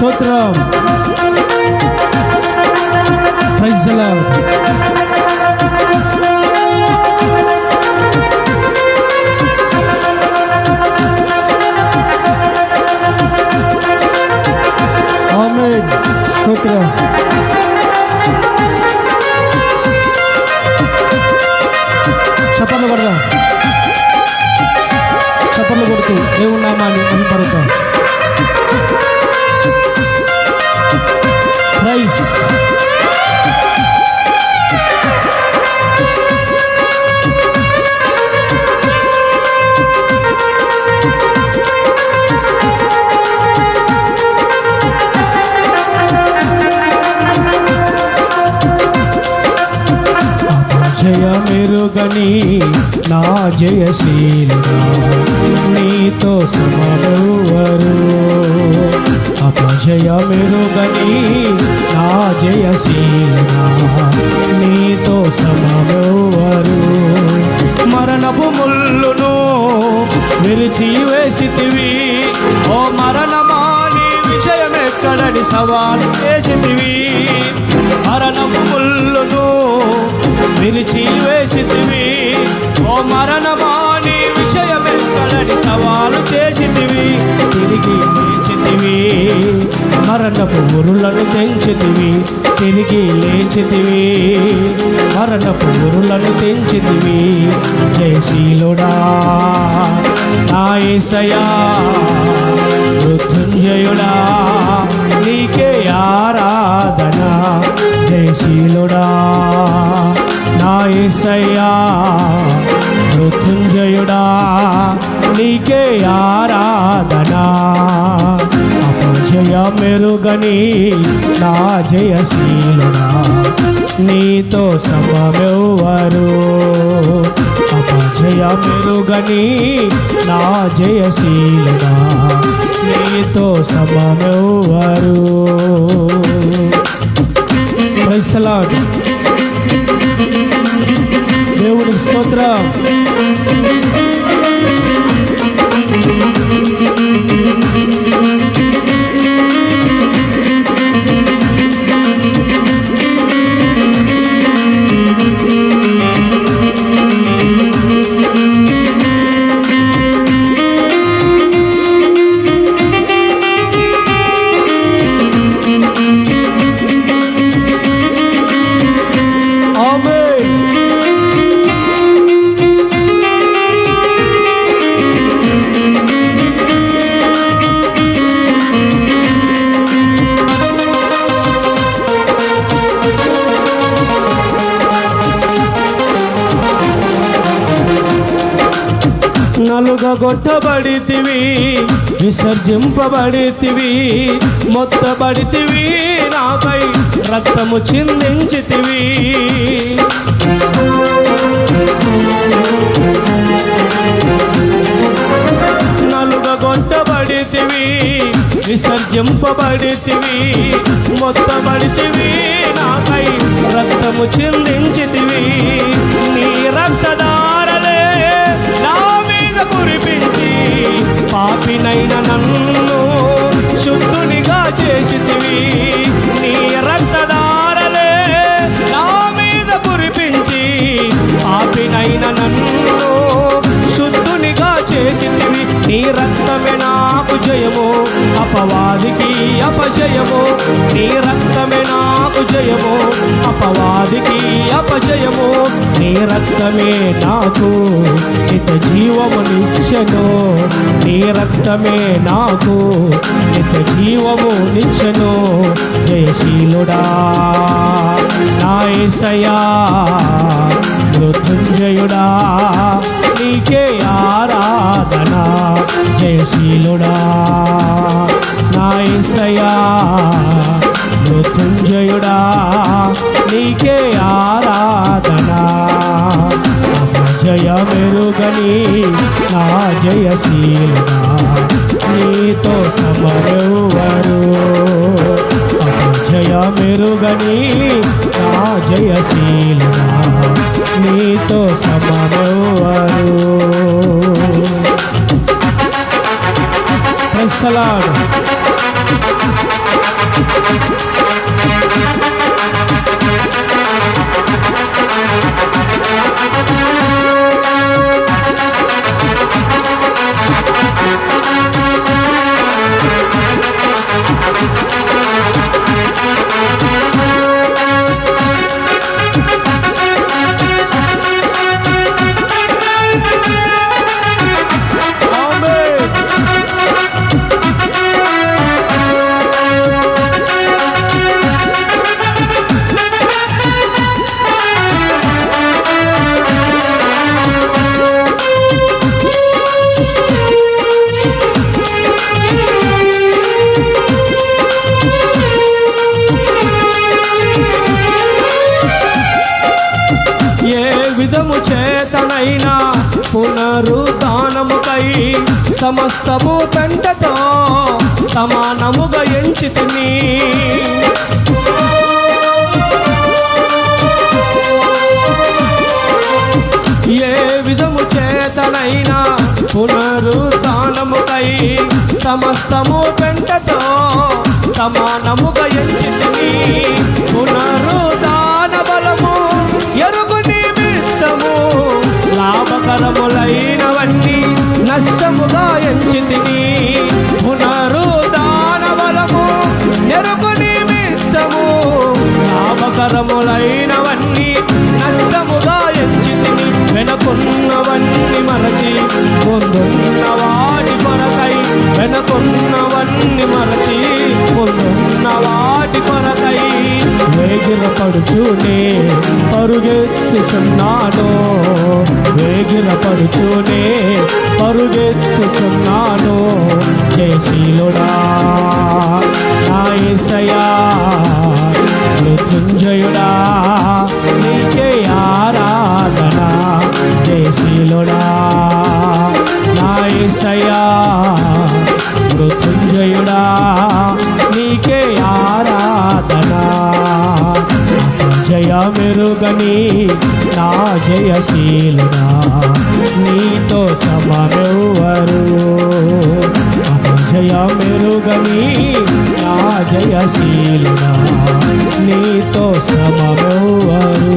స్తోత్రం. Praise the lord ఆమేన్ స్తోత్రం. చప్పట్లు కొడదాం. చప్పట్లు కొడుతూ. దేవుని నామాన్ని మెరుగని నా జయశీలు నీతో సమరువరు. అపజయ మెరుగని నా జయశీలుగా నీతో సమరువరు. మరణపు ముళ్ళును విరిచి వేసితివి. ఓ మరణమాని విషయమెక్కడని సవాలు చేసితివి. మరణపు ముళ్ళును విరిచి వేసితివి. ఓ మరణమాని విషయమెక్కడని సవాలు చేసితివి. తిరిగి లేచితివి. మరణపు ఉరులను తెంచితివి. తిరిగి లేచితివి. మరణపు ఉరులను తెంచితివి. జయశీలుడా నా ఏసయా మృత్యుంజయుడా నీకే ఆరాధన. జయశీలుడా నా యేసయ్యా మృత్యుంజయుడా. నీకే ఆరాధన. అపజయ మెరుగని నా జయశీలుడా నీతో సమమెవ్వరు. అపజయ మెరుగని నా జయశీలనా నీతో సమమెవ్వరు Praise దేవునికి స్తోత్రం. కొట్టబడితివి విసర్జింపబడితివి మొత్తబడితివి నాకై రక్తము చిందించితివి. నలుగగొట్టబడితివి విసర్జింపబడితివి మొత్తబడితివి నాకై రక్తము చిందించితివి. నీ రక్తదా కురిపించి పాపినైన నన్ను శుద్ధునిగా చేసితివి. నీ రక్తదారలే నా మీద కురిపించి పాపినైన నన్ను నీ రక్తమే నాకు జయము అపవాదికి అపజయము. నీ రక్తమే నాకు జయము అపవాదికి అపజయము. నీ రక్తమే నాకు నిత జీవము నిచ్చను. నీ రక్తమే నాకు నిత జీవము నిచ్చను. జయశీలుడా నాయసయా యేసయ్యా మృత్యుంజయుడా నీకే ఆరాధనా. జయశీలుడా నాయసయా మృత్యుంజయుడా నీకే ఆరాధనా. జయ మెరుగని నా జయశీలుడా నీతో సమరెవ్వరు జయ మెరుగని నా జయశీలుడా నీతో సమరెవ్వరు ప్రైసలాడు సమస్తము పెంటతో సమానముగా ఎంచుతుని. ఏ విధము చేతనైనా పునరుద్ధానముకై సమస్తము పెంటతో సమానముగా ఎంచితిని. పునరు మరచి వాటి కొరకై వెనకున్నవన్నీ మరచి ముందున్న వాటి కొరకై వేగిన పడుచునే పరుగెత్తుచున్నాను. వేగిన పడుచునే పరుగెత్తుచున్నాను. జయశీలుడా నా యేసయ్యా మృత్యుంజయుడా నీకే ఆరాధన. జయశీలుడా నా యేసయ్యా మృత్యుంజయుడా నీకే ఆరాధనా? జయ మెరుగని నా జయశీలుడా నీతో సమరెవ్వరు? జయ మెరుగని నా జయశీలుడా నీతో సమరెవ్వరు?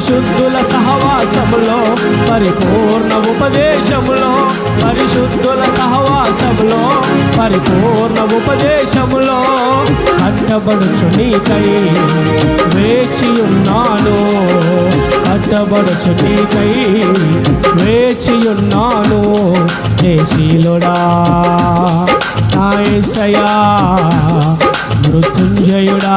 పరిశుద్ధుల సహవాసములో పరిపూర్ణ ఉపదేశములో పరిశుద్ధుల సహవాసములో పరిపూర్ణ ఉపదేశములో కట్టబడుచు నీకై వేచి ఉన్నాను. కట్టబడుచు నీకై వేచి ఉన్నాను. దేశీలుడా నాయసయా మృత్యుంజయుడా.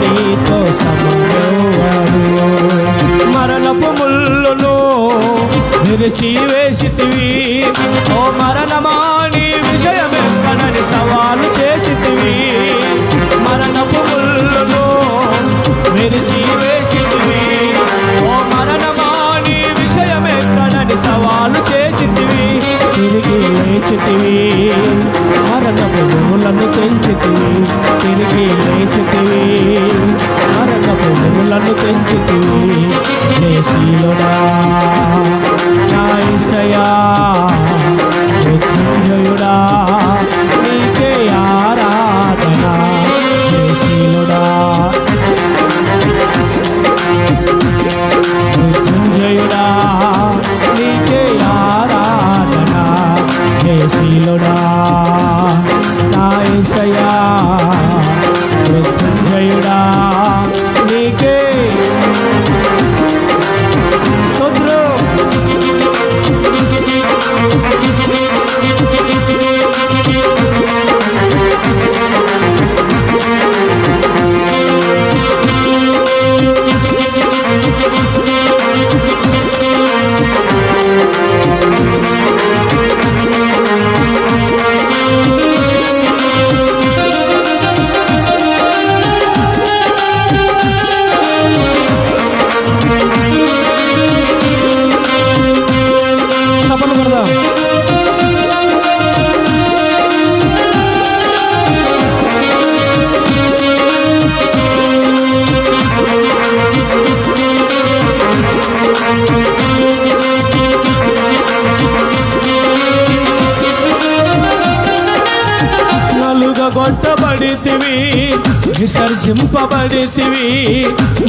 నీతో సమయవాడు మరణపు ముళ్ళును విరిచి వేసితివి ఓ మరణమాని విజయమెక్కనని సవాలు చేసితివి. మరణపు ముళ్ళును విరిచి వేసితివి ఓ మరణమాని విషయమెక్కడని సవాలు చేసితివి. తిరిగి లేచితివి. మరణపు భూములను తెంచితివి. తిరిగి లే మరణపు భూములను నలుగగొట్టబడితివి విసర్జింపబడితివి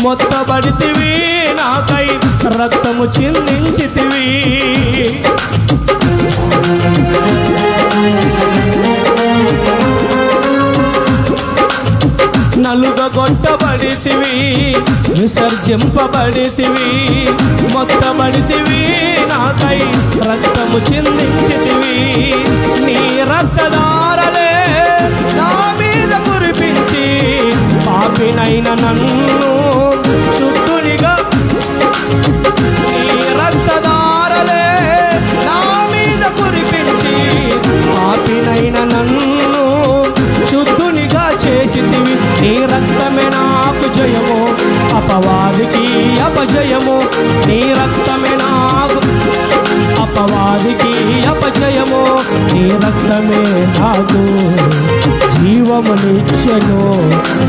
మొత్తబడితివి నాకై రక్తము చిందించితివి. నలుగగొట్టబడితివి విసర్జింపబడితివి మొత్తబడితివి నాకై రక్తము చిందించితివి. నీ రక్తదా అయిన నన్ను శుద్ధునిగా నీ రక్తదారలే నా మీద కురిపించి పాపినైన నన్ను శుద్ధునిగా చేసితివి. నీ రక్తమే నాకు జయము అపవాదికి అపజయము. నీ రక్తమే నాకు అపవాదికి అపజయము. నీ రక్తమే నాకు. జీవమునిచ్చను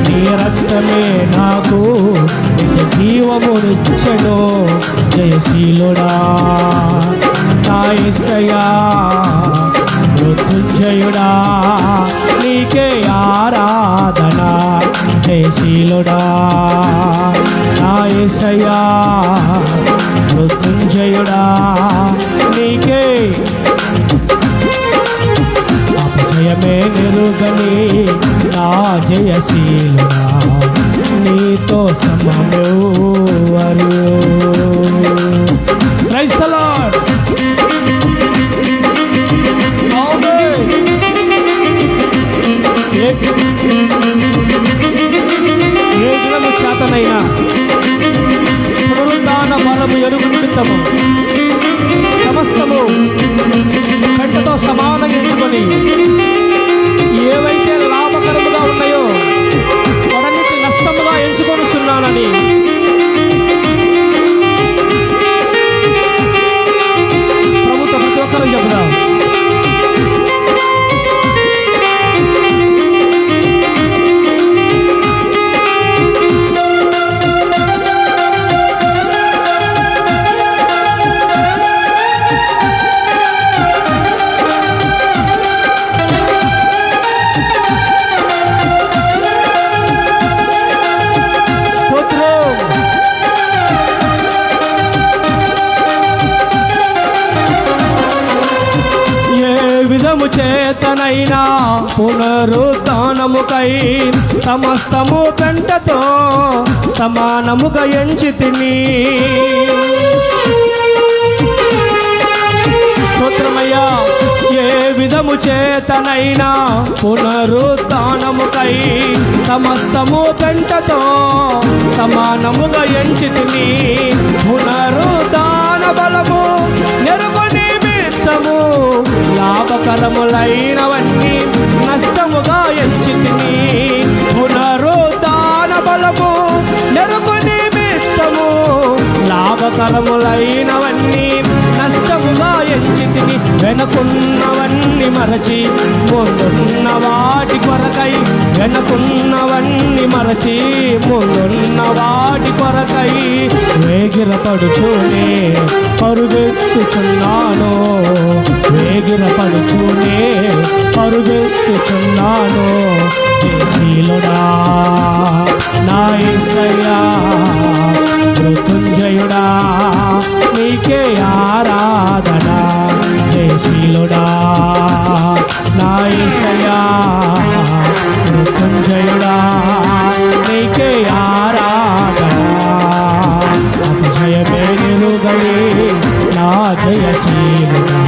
నీ రక్తమే నాకు. నిజ జీవమునిచ్చను జయశీలుడా. నాయసయా మృత్యుంజయుడా. నీకే ఆరాధన జయశీలుడా. నాయసయా మృత్యుంజయుడా. నీకే భయమే నిరుగని నా జయశీలుడా నీతో సమమెవరు Praise చేతనైనా పునరుద్ధాన బలము ఎరుగుతుంటాము పునరుతానముకై సమస్తము పెంటతో సమానముగా ఎంచి తిని స్తోత్రమయ్యా ఏ విధము చేతనైనా పునరుతానముకై సమస్తము పెంటతో సమానముగా ఎంచి తిని పునరుద్ధాన బలము నెరుగొని నిమిత్తము లాభకరములైనవన్నీ నష్టముగా ఎంచి తిని పునరుద్ధాన బలము నెరుగు నిమిత్తము లాభకరములైనవన్నీ నష్టముగా ఎంచి తిని వెనకున్నవన్నీ మరచి ముందున్న వాటి కొరకై వెనకున్నవన్నీ మరచి ముందున్న వాటి కొరకై వేగిరపడుచూనే పరుగెత్తుచున్నాను. వేగిరపడుచూనే పరుగెత్తుచున్నాను. శీలుడా నా యేసయ్యా మృత్యుంజయుడా నీకే ఆరాధనా. నీలుడా నాయసయా యేసయ్యా మృత్యుంజయుడా నీకే ఆరాధనా. అతిశయమే నిలుగలి నా జయశీలుడా.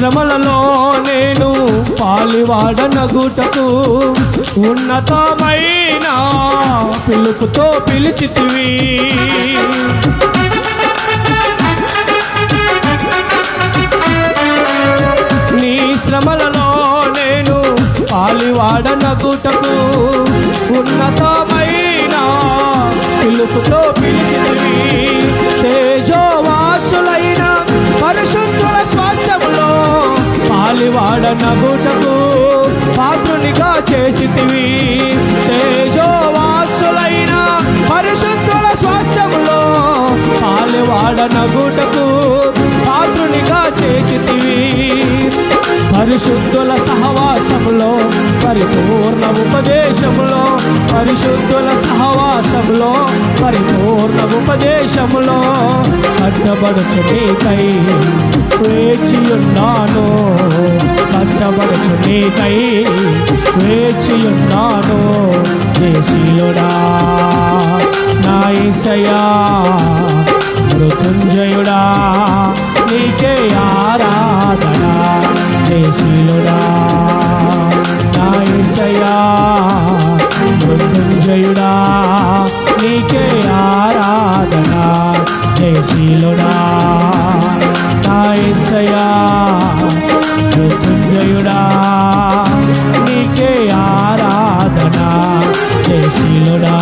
శ్రమలలో నేను పాలివాడనగుటకు ఉన్నతమైన పిలుపుతో పిలిచితివి. నీ శ్రమలలో నేను పాలివాడనగుటకు ఉన్నతమైన పిలుపుతో పాలివాడనగుటకు పాత్రునిగా చేసితివి. తేజోవాసులైన పరిశుద్ధుల స్వాస్థ్యములో పాలివాడనగుటకు పాత్రునిగా పరిశుద్ధుల సహవాసములో పరిపూర్ణ ఉపదేశములో పరిశుద్ధుల సహవాసములో పరిపూర్ణ ఉపదేశములో కట్టబడుచు నీకై వేచి ఉన్నాను కట్టబడుచు నీకై వేచి ఉన్నాను దేశీయుడా నా ఈసయా మృత్యుంజయుడా నీకే ఆరాధన దేశీయుడా నా మృత్యుంజయుడా నీకే ఆరాధన దేశీయుడా నా మృత్యుంజయుడా నీకే ఆరాధన దేశీయుడా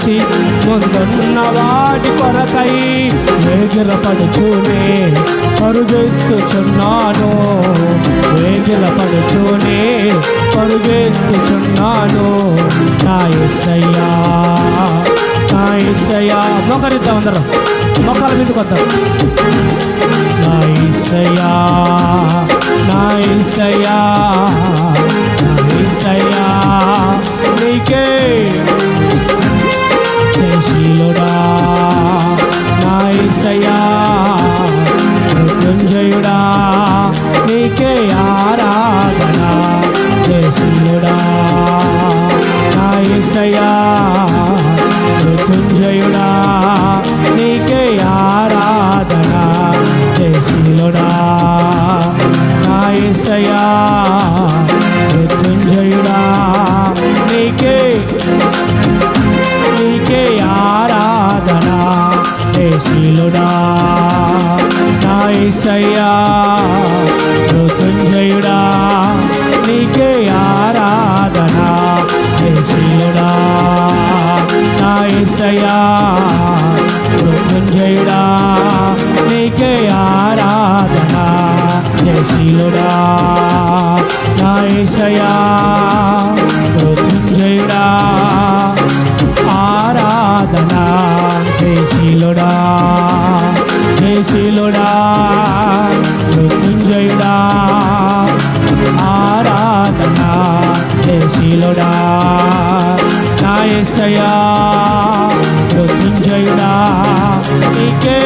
చూసి ముందున్న వాటి కొరకై వేగిల పడుచూనే పరుగెత్తుచున్నాను వేగిల పడుచూనే పరుగెత్తుచున్నాను నా ఎస్సయ్యా నా అందరం మొక్కల మీద కొద్దాం నా ఎస్సయ్యా నీకే శీలుడా నా ఏసయా మృత్యుంజయుడా నీకే ఆరాధన. జయశీలుడా నా ఏసయా మృత్యుంజయుడా ఆరాధన. జయశీలుడా జయశీలుడా మృత్యుంజయుడా చేశీలుడా నా ఎసయా మృత్యుంజయుడా నీకే.